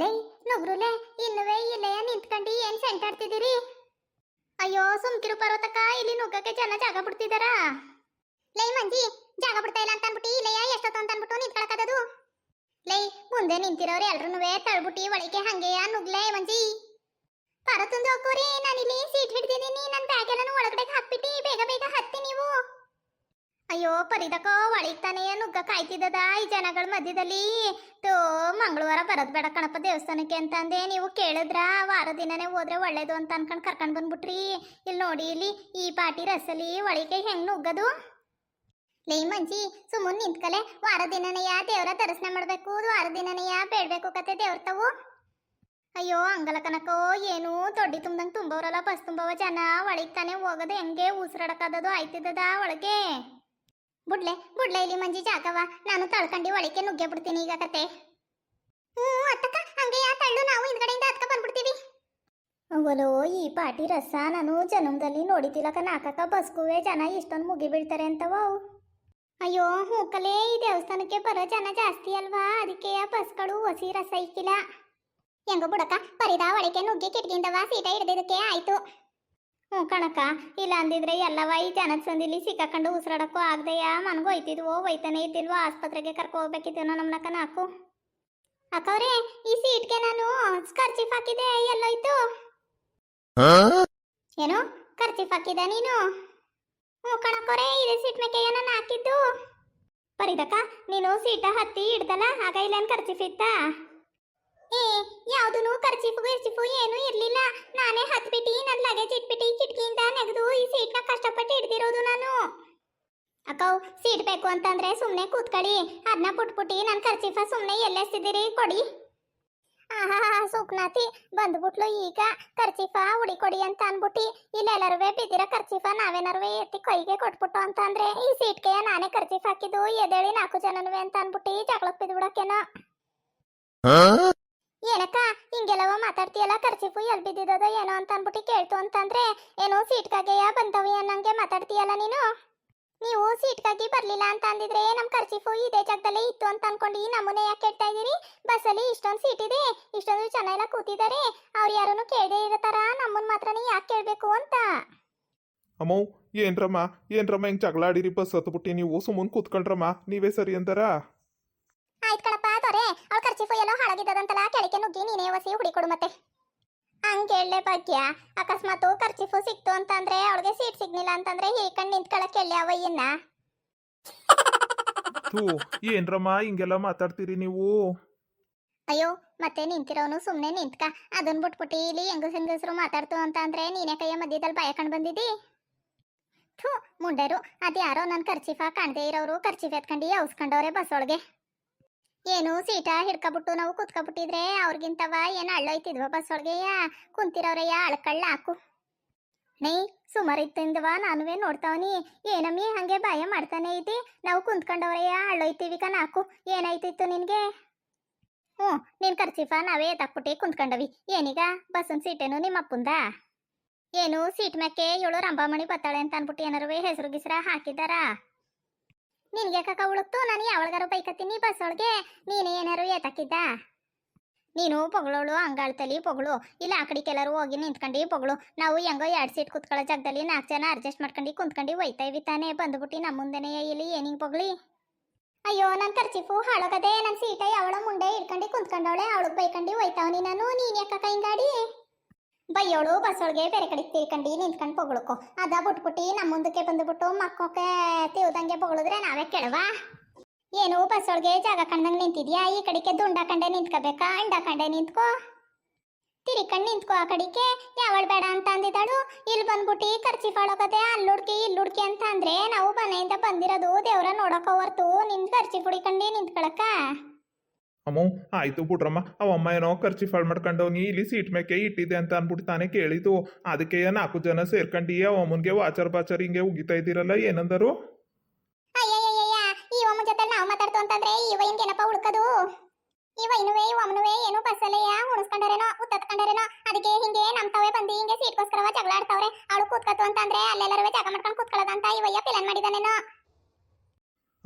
ಲೈ ನುಗ್ರುಲೆ ಇನ್ನುವೇ ಇಲ್ಲಯ್ಯ ನಿಂತ್ಕಂಡಿ ಏನ್ ಸೆಂಟಾಡ್ತಿದ್ದೀರಿ? ಅಯ್ಯೋ, ಸುಮ್ಕಿರು ಪರ್ವತಕ್ಕ, ಇಲ್ಲಿ ನುಗ್ಗಕ್ಕೆ ಜನ ಜಾಗ ಬಿಡ್ತಿದಾರ? ಲೈ, ಮಂಜಿ, ಜಾಗ ಬಿಡ್ತಾ ಇಲ್ಲ ಅಂತ ಅನ್ಬಿಟ್ಟು ಇಲ್ಲಯ್ಯ, ಎಷ್ಟೊತ್ತು ಅಂತ ಅನ್ಬಿಟ್ಟು ನಿಂತ್ಕೊಳಕದದು ಲೈ, ಮುಂದೆ ನಿಂತಿರೋರು ಎಲ್ರೂನುವೆ ತಳ್ಬಿಟ್ಟಿ, ಒಳಗೆ ಹಂಗೆಯ ನುಗ್ಲೇ, ಮಂಜಿ? ಪರತುಂದು ಹೋಗೋರಿ ನಾನಿಲ್ಲಿ ಸೀಟ್ ಹಿಡ್ದಿದ್ದೀನಿ ನನ್ನ ಬ್ಯಾಗ್ ಎಲ್ಲಾನು ಒಳಗಡೆ ಹಾಕ್ಬಿಟ್ಟಿ, ಬೇಗ ಬೇಗ ಹತ್ತಿ ನೀವು. ಅಯ್ಯೋ ಪರಿದಕೋ ಒಳಗ್ ತಾನೇ ನುಗ್ಗ ಕಾಯ್ತಿದ್ದದ ಈ ಜನಗಳ ಮಧ್ಯದಲ್ಲಿ. ತೋ, ಮಂಗಳವಾರ ಬರೋದ್ ಬೇಡ ಕಣಪ್ಪ ದೇವಸ್ಥಾನಕ್ಕೆ ಅಂತ ಅಂದೆ ನೀವು ಕೇಳಿದ್ರ? ವಾರ ದಿನನೇ ಹೋದ್ರೆ ಒಳ್ಳೇದು ಅಂತ ಅನ್ಕೊಂಡು ಕರ್ಕೊಂಡು ಬಂದ್ಬಿಟ್ರಿ. ಇಲ್ಲಿ ನೋಡಿ, ಇಲ್ಲಿ ಈ ಪಾಟಿ ರಸಲಿ ಒಳಗೆ ಹೆಂಗ್ ನುಗ್ಗದು? ಲೇ ಮಂಜಿ, ಸುಮ್ಮನೆ ನಿಂತ್ಕಲೆ. ವಾರ ದಿನನೆಯ ದೇವರ ದರ್ಶನ ಮಾಡ್ಬೇಕು? ವಾರ ದಿನನೆಯ ಬೇಡ್ಬೇಕು ಕತೆ ದೇವ್ರ ತಾವು? ಅಯ್ಯೋ ಅಂಗಲ ಕನಕೋ ಏನು ದೊಡ್ಡಿ ತುಂಬ್ದಂಗೆ ತುಂಬವ್ರಲ್ಲ ಬಸ್ ತುಂಬವ ಜನ. ಒಳಗ್ ತಾನೇ ಹೋಗೋದು ಹೆಂಗೆ? ಉಸಿರಾಡಕ್ಕಾದದು ಆಯ್ತಿದ್ದದ ಒಳಗೆ? ಬುಡ್ಲೆ ಬುಡ್ಲೆ ಇಲ್ಲಿ ಮಂಜಿ ಜಾಗವ ನಾನು ತಳ್ಕಂಡಿ ಒಳಕ್ಕೆ ನುಗ್ಗೆ ಬಿಡ್ತೀನಿ ಈಗ ಕತೆ. ಹ್ಞೂ ಅತ್ತಕ್ಕ ಹಂಗೆ ಯಾ ತಳ್ಳು ನಾವು ಹಿಂದ್ಗಡೆಯಿಂದ ಹತ್ಕ ಬಂದ್ಬಿಡ್ತೀವಿ. ಅವಲೋ ಈ ಪಾಟಿ ರಸ ನಾನು ಜನ್ಮದಲ್ಲಿ ನೋಡಿತಿಲ್ಲಕ ನಾಕಕ್ಕ ಬಸ್ಕುವೆ ಜನ ಇಷ್ಟೊಂದು ಮುಗಿ ಬೀಳ್ತಾರೆ ಅಂತವ ಅವು. ಅಯ್ಯೋ ಹೂಕಲೇ ಈ ದೇವಸ್ಥಾನಕ್ಕೆ ಬರೋ ಜನ ಜಾಸ್ತಿ ಅಲ್ವಾ? ಅದಕ್ಕೆ ಆ ಬಸ್ಗಳು ಹೊಸಿ ರಸ ಇಕ್ಕಿಲ್ಲ. ಹೆಂಗ ಬುಡಕ ಪರಿದ ಒಳಗೆ ನುಗ್ಗಿ ಕಿಟಕಿಯಿಂದವ ಸೀಟ ಹಿಡ್ದಿದ್ದಕ್ಕೆ? ಆಯ್ತು. ಹ್ಞೂ ಕಣಕ ಇಲ್ಲ ಅಂದಿದ್ರೆ ಎಲ್ಲವ ಈ ಜನದ ಸಂದಿಲಿ ಸಿಕ್ಕಾಕೊಂಡು ಉಸಿರಾಡಕ್ಕೂ ಆಗದೆಯಾ? ಮನ್ಗೂ ಹೋಯ್ತಿದ್ವೋ ಹೋಯ್ತಾನೆ ಇದ್ದಿಲ್ವೋ? ಆಸ್ಪತ್ರೆಗೆ ಕರ್ಕೊ ಹೋಗ್ಬೇಕಿದ್ದೇನೋ ನಮ್ಮನಕ ನಾಕು ಅಕ್ಕವ್ರೆ ಈ ಸೀಟ್ಗೆ ನಾನು ಖರ್ಚಿಫ್ ಹಾಕಿದೆ ಎಲ್ಲೋಯ್ತು? ಏನು? ಖರ್ಚಿಫ್ ಹಾಕಿದ ನೀನು? ಹ್ಞೂ ಕಣಕೋರೆ ಇದೆ ಸೀಟ್ ಮೇಕೆ ನಾನು ಹಾಕಿದ್ದು? ಪರಿದಕ್ಕ ನೀನು ಸೀಟ ಹತ್ತಿ ಹಿಡ್ದಲ್ಲ ಆಗ ಇಲ್ಲೇನು ಖರ್ಚಿಫ್ ಇತ್ತಾ? ಯಾವ್ದು ಕರ್ಚಿಫು ಗಿರ್ಚಿಫು ಏನೂ ಇರ್ಲಿಲ್ಲ. ನಾನೇ ಹತ್ಬಿಟ್ಟು ನನ್ನ ಲಗೇಜ್ ಇಟ್ಬಿಟ್ಟು, ಕಿಟಕಿಯಿಂದ ನೆಗೆದು ಈ ಸೀಟ್ನ ಕಷ್ಟಪಟ್ಟು ಹಿಡ್ದಿರೋದು ನಾನು. ಅಕ್ಕವ್ ಸೀಟ್ ಬೇಕು ಅಂತಂದ್ರೆ ಸುಮ್ಮನೆ ಕೂತ್ಕೊಳ್ಳಿ ಅದನ್ನ ಪುಟ್ಪುಟ್ಟಿ ನನ್ನ ಖರ್ಚಿಫ ಸುಮ್ಮನೆ ಎಲ್ಲೆಸ್ತಿದ್ದೀರಿ? ಕೊಡಿ. ಆಹಾ ಸುಕ್ನಾತಿ ಬಂದ್ಬಿಟ್ಲು ಈಗ. ಖರ್ಚಿಫ ಉಡಿ ಕೊಡಿ ಅಂತ ಅನ್ಬಿಟ್ಟು. ಇಲ್ಲೆಲ್ಲರೂ ಬಿದ್ದಿರೋ ಖರ್ಚಿಫ ನಾವೇನಾರು ಎತ್ತಿ ಕೈಗೆ ಕೊಟ್ಬಿಟ್ಟು ಅಂತ ಅಂದ್ರೆ ಈ ಸೀಟ್ಗೆ ನಾನೇ ಖರ್ಚಿಫ್ ಹಾಕಿದ್ದು ಎದೇಳಿ ನಾಲ್ಕು ಜನನುವೆ ಅಂತ ಅನ್ಬಿಟ್ಟು ಜಗಳಕ್ಕೆ ಬಿದ್ಬಿಡಕ್ಕೇನೋ ಏನಕ್ಕ, ಹಿಂಗೆಲ್ಲವ ಮಾತಾಡ್ತೀಯಲ್ಲ ಖರ್ಚಿಫು ಎಲ್ ಬಿದ್ದಿದ್ದದ ಏನೋ ಅಂತ ಅನ್ಬಿಟ್ಟು ಕೇಳ್ತು ಅಂತಂದ್ರೆ, ಏನೋ ಸೀಟ್ಗಾಗೆಯ ಬಂದವಿ ಅನ್ನಂಗೆ ಮಾತಾಡ್ತೀಯಲ್ಲ ನೀನು? ನೀವು ಸೀಟ್ಗಾಗಿ ಬರ್ಲಿಲ್ಲ ಅಂತ ಅಂದಿದ್ರೆ ನಮ್ ಖರ್ಚಿಫು ಇದೇ ಜಾಗದಲ್ಲೇ ಇತ್ತು ಅಂತ ಅನ್ಕೊಂಡು ಈ ನಮೂನೆ ಯಾಕೆ ಕೇಳ್ತಾ ಇದೀರಿ? ಬಸ್ಸಲ್ಲಿ ಇಷ್ಟೊಂದು ಸೀಟ್ ಇದೆ, ಇಷ್ಟೊಂದು ಜನ ಎಲ್ಲ ಕೂತಿದ್ದಾರೆ ಅವ್ರು ಯಾರನ್ನು ಕೇಳದೆ ಇರತಾರ? ನಮ್ಮನ್ ಮಾತ್ರನೇ ಯಾಕೆ ಕೇಳ್ಬೇಕು ಅಂತ? ಅಮ್ಮೋ, ಏನ್ರಮ್ಮ ಏನ್ರಮ್ಮ, ಹೆಂಗ್ ಜಗಳ ಆಡಿರಿ, ಬಸ್ ಹತ್ಬಿಟ್ಟು ನೀವು ಸುಮ್ಮನೆ ಕೂತ್ಕೊಂಡ್ರಮ್ಮ ನೀವೇ ಸರಿ ಅಂತಾರ ಆಯ್ತು ಕಣಪ್ಪ ತೊರೆ ಅವ್ಳ ಖರ್ಚಿಫು ಕೆಳಕ್ಕೆ ನುಗ್ಗಿ ನೀನೇ ವಸಿ ಹುಡಿಕೊಡು ಮತ್ತೆ. ಹಂಗೆ ಭಾಗ್ಯ ಅಕಸ್ಮಾತ್ ಖರ್ಚಿಫು ಸಿಕ್ತು ಅಂತಂದ್ರೆ ಅವಳಿಗೆ ಸೀಟ್ ಸಿಗ್ಲಿಲ್ಲ ಅಂತಂದ್ರೆ ಹೀಕಂಡ್ ನಿಂತ್ಕೊಳಕ್ ಹೇಳಿ ಅವಯ್ಯನ್ನ ಥೂ ಏನ್ರಮ್ಮ ಹಿಂಗೆಲ್ಲ ಮಾತಾಡ್ತೀರಿ ನೀವು? ಅಯ್ಯೋ ಮತ್ತೆ ನಿಂತಿರೋನು ಸುಮ್ಮನೆ ನಿಂತ್ಕ. ಅದನ್ ಬಿಟ್ಬಿಟ್ಟಿ ಇಲ್ಲಿ ಹೆಂಗಸ್ ಹೆಂಗಸರು ಮಾತಾಡ್ತು ಅಂತ ಅಂದ್ರೆ ನೀನೇ ಕೈಯ ಮಧ್ಯದಲ್ಲಿ ಬಾಯಕಂಡ್ ಬಂದಿದ್ದಿ? ಥೂ ಮುಂಡೇರು ಅದ್ಯಾರೋ ನನ್ನ ಖರ್ಚಿಫ ಕಾಣದೇ ಇರೋರು ಖರ್ಚಿಫ್ ಎತ್ಕೊಂಡು ಔಸ್ಕೊಂಡವ್ರೆ ಬಸ್ ಒಳಗೆ ಏನು ಸೀಟ ಹಿಡ್ಕೊಬಿಟ್ಟು ನಾವು ಕುತ್ಕೊಬಿಟ್ಟಿದ್ರೆ ಅವ್ರಿಗಿಂತವ ಏನು ಅಳ್ಳೋಯ್ತಿದ್ವ ಬಸ್ ಒಳಗೆಯ? ಕುಂತಿರೋರಯ್ಯ, ಅಳ್ಕಳ್ಳ ಹಾಕು. ನೈ ಸುಮಾರು ಇತ್ತಿಂದವ ನಾನುವೇ ನೋಡ್ತಾವನಿ. ಏನಮ್ಮಿ, ಹಂಗೆ ಭಯ ಮಾಡ್ತಾನೆ ಐತಿ ನಾವು ಕುಂತ್ಕೊಂಡವ್ರಯ್ಯ, ಅಳ್ಳೋಯ್ತೀವಿ ಕಣ ಹಾಕು. ಏನಾಯ್ತಿತ್ತು ನಿನಗೆ? ಹ್ಞೂ, ನಿನ್ ಖರ್ಚಿಫ, ನಾವೇ ಎತ್ತಾಕ್ಬಿಟ್ಟು ಕುಂತ್ಕೊಂಡವಿ. ಏನೀಗ? ಬಸ್ಸನ್ ಸೀಟೇನು ನಿಮ್ಮ ಅಪ್ಪಂದ? ಏನು, ಸೀಟ್ ಮ್ಯಾಕೆ ಏಳು ರಂಭಾಮಣಿ ಬತ್ತಾಳೆ ಅಂತ ಅನ್ಬಿಟ್ಟು ಏನಾರು ಹೆಸರು ಗಿಸ್ರ ಹಾಕಿದಾರ ನಿನ್ಗೆ ಕಕ್ಕ ಉಳುಕ್ತು ನಾನು ಯಾವಳಗಾರು ಬೈಕತ್ತೀನಿ ಬಸ್ ಒಳಗೆ ನೀನೇ ಏನಾರು ಏತಕ್ಕಿದ್ದ? ನೀನು ಪೊಗಳೋಳು ಅಂಗಾಳ್ತಲಿ ಪೊಗಳು, ಇಲ್ಲ ಆ ಕಡೆ ಹೋಗಿ ನಿಂತ್ಕೊಂಡು ಪೊಗಳು. ನಾವು ಹೆಂಗೋ ಎರಡು ಸೀಟ್ ಕುತ್ಕೊಳ್ಳೋ ಜಾಗದಲ್ಲಿ ನಾಲ್ಕು ಜನ ಅಡ್ಜಸ್ಟ್ ಮಾಡ್ಕೊಂಡು ಕುಂತ್ಕೊಂಡು ಒಯ್ತಾ ಇವಿ ತಾನೇ, ಬಂದ್ಬಿಟ್ಟು ನಮ್ಮ ಮುಂದೆನೇ ಇಲ್ಲಿ ಏನಿಂಗ್ ಪೊಗಳಿ? ಅಯ್ಯೋ ನನ್ನ ಖರ್ಚಿಫು ಹಾಳಾಗದೆ ನನ್ನ ಸೀಟ ಯಾವಳ ಮುಂಡೆ ಹಿಡ್ಕೊಂಡು ಕುಂತ್ಕೊಂಡವಳೆ, ಅವಳಗ್ ಬೈಕಂಡು ಹೋಯ್ತಾವನಿ ನಾನು ನೀನು ಯಾಕ ಹಿಂಗಾಡಿ? ಬೈಯೋಳು ಬಸ್ಸೊಳಗೆ ಬೇರೆ ಕಡೆ ತಿಳ್ಕೊಂಡು ನಿಂತ್ಕೊಂಡು ಪೊಗಳ್ಕೊ. ಅದ ಬಿಟ್ಬಿಟ್ಟು ನಮ್ಮ ಮುಂದಕ್ಕೆ ಬಂದ್ಬಿಟ್ಟು ಮಕ್ಕೋಕೆ ತಿವ್ದಂಗೆ ಪೊಗಳಿದ್ರೆ ನಾವೇ ಕೆಳವಾ. ಏನು ಬಸ್ಸೊಳಗೆ ಜಾಗ ಕಂಡಂಗೆ ನಿಂತಿದ್ಯಾ? ಈ ಕಡೆಗೆ ದುಂಡ ಕಂಡೆ ನಿಂತ್ಕೋಬೇಕಾ? ಅಂಡ ಕಂಡೆ ನಿಂತ್ಕೋ. ತಿರಿಕಂಡು ನಿಂತ್ಕೋ ಆ ಕಡೆಗೆ. ಯಾವಳು ಬೇಡ ಅಂತ ಅಂದಿದ್ದಾಳು. ಇಲ್ಲಿ ಬಂದ್ಬಿಟ್ಟು ಖರ್ಚಿ ಫಾಳೋಗದೆ ಅಲ್ಲಿ ಹುಡ್ಕಿ ಇಲ್ಲಿ ಹುಡ್ಕಿ ಅಂತ ಅಂದ್ರೆ ನಾವು ಮನೆಯಿಂದ ಬಂದಿರೋದು ದೇವ್ರ ನೋಡಕ ಹೊರ್ತು ನಿನ್ ಖರ್ಚಿ ಹುಡಿಕಂಡು ನಿಂತ್ಕೊಳಕ ಅಮ್ಮವ್ ಆಯ್ತು ಬಿಡ್ರಮ್ಮ. ಅವಮ್ಮ ಏನೋ ಖರ್ಚಿ ಫಾಳ್ ಮಾಡ್ಕೊಂಡು ನೀ ಇಲ್ಲಿ ಸೀಟ್ ಮೇಕೆ ಇಟ್ಟಿದೆ ಅಂತ ಅಂದ್ಬಿಟ್ಟು ತಾನೇ ಕೇಳಿತು ಅದಕ್ಕೆ ನಾಲ್ಕು ಜನ ಸೇರ್ಕೊಂಡು ಅವಮ್ಮನ್ಗೆ ವಾಚರ್ ಬಾಚರ್ ಹಿಂಗೆ ಉಗಿತಾ ಇದ್ದೀರಲ್ಲ, ಏನಂದರು? ಈ ಒಮ್ಮ ಜೊತೆ ನಾವು ಮಾತಾಡ್ತು ಅಂತಂದ್ರೆ ಈ ವೈನ್ಗೆ ಏನಪ್ಪ ಉಳ್ಕದು ಈ ವೈನುವೆ, ಈ ಒಮ್ಮನುವೆ ಏನು ಬಸ್ಸಲ್ಲಯ್ಯ ಉಣಿಸ್ಕೊಂಡರೇನೋ, ಉತ್ತತ್ಕೊಂಡರೇನೋ, ಅದಕ್ಕೆ ಹಿಂಗೆ ನಮ್ ತಾವೇ ಬಂದು ಹಿಂಗೆ ಸೀಟ್ಗೋಸ್ಕರವ ಜಗಳ ಆಡ್ತಾವ್ರೆ ಅವಳು ಕೂತ್ಕತ್ತು ಅಂತಂದ್ರೆ ಅಲ್ಲೆಲ್ಲರೂ ಜಾಗ ಮಾಡ್ಕೊಂಡು ಕೂತ್ಕೊಳ್ಳೋದಂತ ಇವಯ್ಯ ಪ್ಲಾನ್ ಮಾಡಿದಾನೇನೋ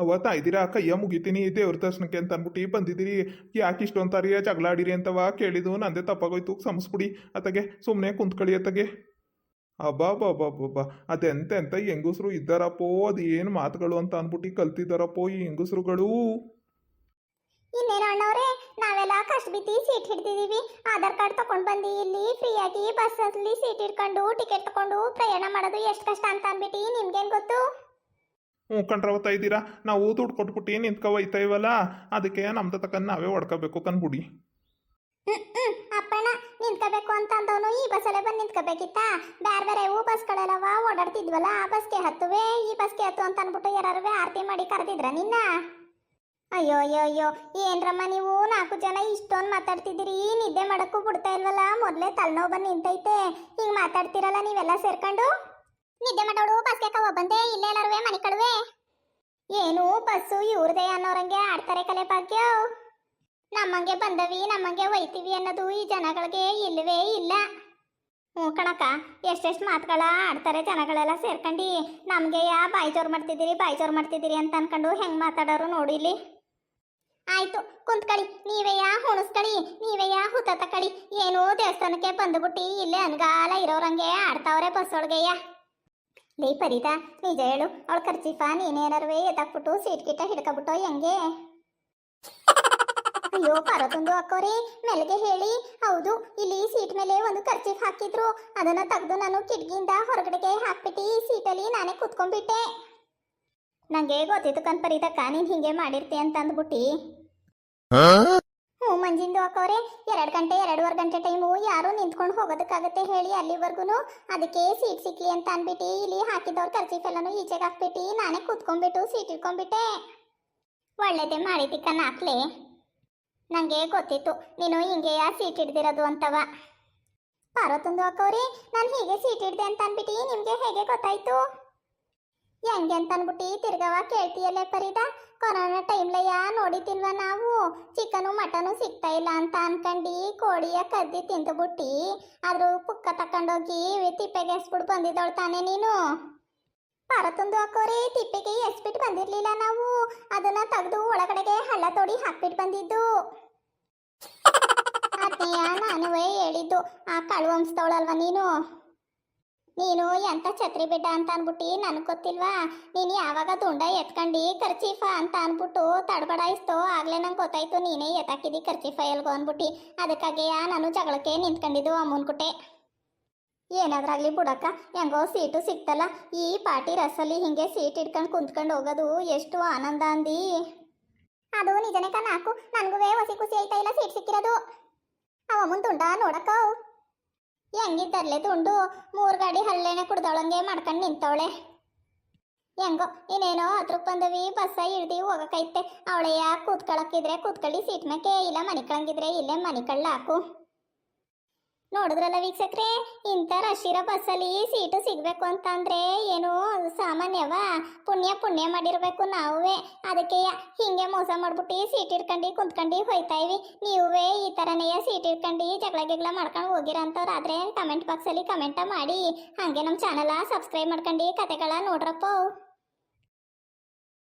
ಅವ ಅಕ್ಕ ಕೈಯ ಮುಗಿತೀನಿ, ದೇವ್ರ ದರ್ಶನಕ್ಕೆ ಅಂತ ಅಂದ್ಬಿಟ್ಟು ಬಂದಿದ್ದೀರಿ. ಯಾಕೆ ಇಷ್ಟೊಂತಾರಿ ಜಗಳ ಜಗಳಾಡಿರಿ ಅಂತವ ಕೇಳಿದು ನಂದೇ ತಪ್ಪಾಗೋಯ್ತು. ಸಮಸ್ಬಿಡಿ ಅತ್ತಗೆ ಸುಮ್ಮನೆ ಕುಂತ್ಕೊಳ್ಳಿ ಅತ್ತಗೆ. ಅಬ್ಬಾ ಬಾಬಾ ಬಾಬಾ ಅದೆಂತ ಎಂತ ಹೆಂಗಸ್ರು ಇದ್ದಾರಪ್ಪೋ? ಅದು ಏನು ಮಾತುಗಳು ಅಂತ ಅಂದ್ಬಿಟ್ಟು ಕಲ್ತಿದ್ದಾರಪ್ಪೋ ಈ ಹೆಂಗಸರುಗಳು? ಇನ್ನೇನು ನಾವೆಲ್ಲ ಕಷ್ಟ ಬಿದ್ದು ಸೀಟ್ ಹಿಡ್ತಿದೀವಿ ಆಧಾರ್ ಕಾರ್ಡ್ ತಗೊಂಡು ಬಂದು. ಇಲ್ಲಿ ಫ್ರೀಯಾಗಿ ಬಸ್ಸಲ್ಲಿ ಸೀಟ್ ಹಿಡ್ಕೊಂಡು ಟಿಕೆಟ್ ತಗೊಂಡು ಪ್ರಯಾಣ ಮಾಡೋದು ಎಷ್ಟು ಕಷ್ಟ ಅಂತ ಅನ್ಬಿಟ್ಟು ನಿಮ್ಗೇನು ಗೊತ್ತು? ಹ್ಞೂ ಹೋಗ್ತಾ ಇದ್ದೀರಾ? ನಾವು ದುಡ್ಡು ಕೊಟ್ಬಿಟ್ಟು ನಿಂತ್ಕೊ ಒಯ್ತಾ ಇವಲ್ಲ? ಅದಕ್ಕೆ ನಮ್ದು ತಕ್ಕ ನಾವೇ ಹೊಡ್ಕೋಬೇಕು ಕನ್ಬಿಡಿ ಅಪ್ಪಣ್ಣ, ನಿಂತ್ಕೋಬೇಕು ಅಂತ ಅಂದವನು ಈ ಬಸ್ಸಲ್ಲೇ ಬಂದು ನಿಂತ್ಕೋಬೇಕಿತ್ತ? ಬೇರೆ ಬೇರೆ ಹೂ ಬಸ್ಗಳೆಲ್ಲವ ಓಡಾಡ್ತಿದ್ವಲ್ಲ, ಆ ಬಸ್ಗೆ ಹತ್ತುವೆ, ಈ ಬಸ್ಗೆ ಹತ್ತು ಅಂತ ಅಂದ್ಬಿಟ್ಟು ಯಾರು ಆರತಿ ಮಾಡಿ ಕರೆದಿದ್ರ ನಿನ್ನ? ಅಯ್ಯೋ ಅಯ್ಯೋ ಅಯ್ಯೋ, ಏನ್ರಮ್ಮ ನೀವು? ನಾಲ್ಕು ಜನ ಇಷ್ಟೊಂದು ಮಾತಾಡ್ತಿದ್ದೀರಿ, ನಿದ್ದೆ ಮಾಡೋಕ್ಕೂ ಬಿಡ್ತಾ ಇಲ್ವಲ್ಲ? ಮೊದಲೇ ತಲೆನೋವು ಬಂದು ನಿಂತೈತೆ. ಹಿಂಗೆ ಮಾತಾಡ್ತಿರಲ್ಲ ನೀವೆಲ್ಲ ಸೇರ್ಕೊಂಡು? ನಿದ್ದೆ ಮಾಡೋಡು ಬಸ್ಗೆ ಕವ ಬಂದೆ, ಇಲ್ಲೇ ಎಲ್ಲರೂ ಮನೆ ಕಳುವೆ. ಏನು ಬಸ್ಸು, ಇವ್ರದೇ ಅನ್ನೋರಂಗೆ ಆಡ್ತಾರೆ ಕಲೆ ಭಾಗ್ಯ. ನಮ್ಮಂಗೆ ಬಂದವಿ, ನಮ್ಮಂಗೆ ಒಯ್ತೀವಿ ಅನ್ನೋದು ಈ ಜನಗಳಿಗೆ ಇಲ್ಲವೇ ಇಲ್ಲ. ಹ್ಞೂ ಕಣಕ ಎಷ್ಟೆಷ್ಟು ಮಾತುಗಳ ಆಡ್ತಾರೆ ಜನಗಳೆಲ್ಲ ಸೇರ್ಕೊಂಡು. ನಮಗೆ ಯಾ ಬಾಯಿ ಜೋರು ಮಾಡ್ತಿದ್ದೀರಿ ಬಾಯಿ ಜೋರು ಮಾಡ್ತಿದ್ದೀರಿ ಅಂತ ಅನ್ಕೊಂಡು ಹೆಂಗೆ ಮಾತಾಡೋರು ನೋಡಿ ಇಲ್ಲಿ. ಆಯ್ತು, ಕುಂತ್ಕಳಿ, ನೀವೇ ಯಾ ಹುಣಸ್ಕಳಿ, ನೀವೇ ಯಾ ಹುತ್ತ ಏನೋ ದೇವಸ್ಥಾನಕ್ಕೆ ಬಂದುಬಿಟ್ಟು ಇಲ್ಲೇ ಅನ್ಗಾಲ ಇರೋರಂಗೆ ಆಡ್ತಾವ್ರೆ ಬಸ್ ಒಳಗೆಯ ಲೇ ಪರಿತಾ ನಿಜ ಹೇಳು ಅವಳು ಖರ್ಚಿಫ ನೀನೇನಾರುವೆ ಎತ್ತಾಕ್ಬಿಟ್ಟು ಸೀಟ್ ಗಿಟ್ಟ ಹಿಡ್ಕೊಬಿಟ್ಟು ಹೆಂಗೆ? ಅಯ್ಯೋ, ಪರತೊಂದು ಅಕ್ಕೋರಿ, ಮೆಲ್ಗೆ ಹೇಳಿ. ಹೌದು, ಇಲ್ಲಿ ಸೀಟ್ ಮೇಲೆ ಒಂದು ಖರ್ಚಿಫ್ ಹಾಕಿದ್ರು. ಅದನ್ನ ತೆಗೆದು ನಾನು ಕಿಟಕಿಯಿಂದ ಹೊರಗಡೆಗೆ ಹಾಕ್ಬಿಟ್ಟು ಸೀಟಲ್ಲಿ ನಾನೇ ಕುತ್ಕೊಂಡ್ಬಿಟ್ಟೆ. ನಂಗೆ ಗೊತ್ತಿತ್ತು ಕನ್ಪರಿತಕ್ಕ ನೀನ್ ಹಿಂಗೆ ಮಾಡಿರ್ತಿ ಅಂತ ಅಂದ್ಬಿಟ್ಟು ಮಂಜಿಂದು ಅಕ್ಕವ್ರೆ, ಎರಡು ಗಂಟೆ, ಎರಡೂವರೆ ಗಂಟೆ ಟೈಮು ಯಾರು ನಿಂತ್ಕೊಂಡು ಹೋಗೋದಕ್ಕಾಗತ್ತೆ ಹೇಳಿ ಅಲ್ಲಿವರೆಗೂ ಅದಕ್ಕೆ ಸೀಟ್ ಸಿಕ್ಲಿ ಅಂತ ಅಂದ್ಬಿಟ್ಟು ಇಲ್ಲಿ ಹಾಕಿದವ್ರು ಖರ್ಚಿಫ್ ಎಲ್ಲನೂ ಈಚೆಗೆ ಹಾಕ್ಬಿಟ್ಟು ನಾನೇ ಕೂತ್ಕೊಂಡ್ಬಿಟ್ಟು ಸೀಟ್ ಇಟ್ಕೊಂಡ್ಬಿಟ್ಟೆ. ಒಳ್ಳೇದೇ ಮಾಡಿದ್ದಿಕ್ಕ ನಾಕ್ಲೆ ನನಗೆ ಗೊತ್ತಿತ್ತು, ನೀನು ಹಿಂಗೆ ಯಾ ಸೀಟ್ ಹಿಡ್ದಿರೋದು ಅಂತವ. ಪಾರ್ವತಂದು ಅಕ್ಕವ್ರಿ, ನಾನು ಹೀಗೆ ಸೀಟ್ ಹಿಡ್ದೆ ಅಂತ ಅಂದ್ಬಿಟ್ಟು ನಿಮಗೆ ಹೇಗೆ ಗೊತ್ತಾಯ್ತು? ಹೆಂಗೆ ಅಂತ ಅನ್ಬಿಟ್ಟು ತಿರ್ಗವ ಕೇಳ್ತೀಯಲ್ಲೇ ಪರಿದ ಕೊರೋನಾ ಟೈಮ್ಲಯ್ಯ ನೋಡಿತಿಲ್ವ ನಾವು? ಚಿಕನು ಮಟನು ಸಿಗ್ತಾ ಇಲ್ಲ ಅಂತ ಅನ್ಕಂಡು ಕೋಳಿಯ ಕದ್ದಿ ತಿಂದುಬಿಟ್ಟು. ಅದ್ರ ಪುಕ್ಕ ತಕೊಂಡೋಗಿ ತಿಪ್ಪೆಗೆ ಎಸ್ಬಿಟ್ಟು ಬಂದಿದ್ದವಳು ತಾನೆ ನೀನು? ಪಾರತೊಂದು ಹಾಕೋರಿ, ತಿಪ್ಪೆಗೆ ಎಸ್ಬಿಟ್ಟು ಬಂದಿರಲಿಲ್ಲ ನಾವು. ಅದನ್ನ ತೆಗೆದು ಒಳಗಡೆಗೆ ಹಳ್ಳ ತೋಡಿ ಹಾಕ್ಬಿಟ್ಟು ಬಂದಿದ್ದು. ಅತ್ತೆಯ ನಾನುವೇ ಹೇಳಿದ್ದು. ಆ ಕಳುವಂಸ್ತವಳಲ್ವ ನೀನು? ನೀನು ಎಂತ ಛತ್ರಿ ಬಿಡ್ಡ ಅಂತ ಅನ್ಬಿಟ್ಟು ನನಗೆ ಗೊತ್ತಿಲ್ವಾ? ನೀನು ಯಾವಾಗ ದುಂಡ ಎತ್ಕಂಡಿ ಖರ್ಚೀಫ ಅಂತ ಅನ್ಬಿಟ್ಟು ತಡಬಡಾಯಿಸ್ತೋ ಆಗ್ಲೇ ನಂಗೆ ಗೊತ್ತಾಯ್ತು ನೀನೇ ಎತ್ತಾಕಿದಿ ಖರ್ಚೀಫ ಎಲ್ಗೋ ಅನ್ಬಿಟ್ಟು. ಅದಕ್ಕಾಗೆಯ ನಾನು ಜಗಳಕ್ಕೆ ನಿಂತ್ಕೊಂಡಿದ್ದು ಅಮ್ಮನ ಕುಟೆ. ಏನಾದ್ರಾಗ್ಲಿ ಬಿಡಕ್ಕ, ಹೆಂಗೋ ಸೀಟು ಸಿಕ್ತಲ್ಲ. ಈ ಪಾಟಿ ರಸಲ್ಲಿ ಹಿಂಗೆ ಸೀಟ್ ಇಟ್ಕೊಂಡು ಕುಂತ್ಕೊಂಡು ಹೋಗೋದು ಎಷ್ಟು ಆನಂದ ಅಂದಿ. ಅದು ನಿಜನೇ ನಾಕು ನನಗೂ ಹೊಸಿ ಖುಷಿ ಆಯ್ತಾ ಇಲ್ಲ ಸೀಟ್ ಸಿಕ್ಕಿರೋದು? ಅವ ಮುಂದುಂಡ ತುಂಡ ತರ್ಲೆ ತುಂಡು ಮೂರು ಗಾಡಿ ಹಲ್ಲೇನೆ ಕುಡ್ದವಳಂಗೆ ಮಾಡ್ಕೊಂಡು ನಿಂತವಳೆ. ಹೆಂಗೋ, ಇನ್ನೇನೋ ಹತ್ರ ಬಂದವಿ ಬಸ್ಸ ಇಳ್ದಿ ಹೋಗಕೈತೆ. ಅವಳೆಯ ಕೂತ್ಕೊಳಕ್ಕಿದ್ರೆ ಕೂತ್ಕೊಳ್ಳಿ, ಸೀಟ್ ಮೇಕೆ ಇಲ್ಲ ಮನಿಕಳಂಗಿದ್ರೆ ಇಲ್ಲೇ ಹಾಕು ನೋಡಿದ್ರಲ್ಲ ವೀಕ್ಷಕ್ರೆ ಇಂಥ ರಶ್ ಇರೋ ಬಸ್ಸಲ್ಲಿ ಸೀಟು ಸಿಗಬೇಕು ಅಂತಂದ್ರೆ ಏನು ಸಾಮಾನ್ಯವ? ಪುಣ್ಯ ಪುಣ್ಯ ಮಾಡಿರಬೇಕು ನಾವುವೇ. ಅದಕ್ಕೆ ಹಿಂಗೆ ಮೋಸ ಮಾಡ್ಬಿಟ್ಟು ಸೀಟ್ ಇಟ್ಕೊಂಡು ಕುಂತ್ಕೊಂಡು ಹೋಯ್ತಾ ಇವಿ. ನೀವೇ ಈ ಥರನೆಯ ಸೀಟ್ ಇಟ್ಕೊಂಡು ಜಗಳ ಗಿಗಳ ಮಾಡ್ಕೊಂಡು ಹೋಗಿರೋಂಥವ್ರಾದ್ರೆ ಕಮೆಂಟ್ ಬಾಕ್ಸಲ್ಲಿ ಕಮೆಂಟ ಮಾಡಿ. ಹಾಗೆ ನಮ್ಮ ಚಾನಲ ಸಬ್ಸ್ಕ್ರೈಬ್ ಮಾಡ್ಕೊಂಡು ಕತೆಗಳ ನೋಡ್ರಪ್ಪ.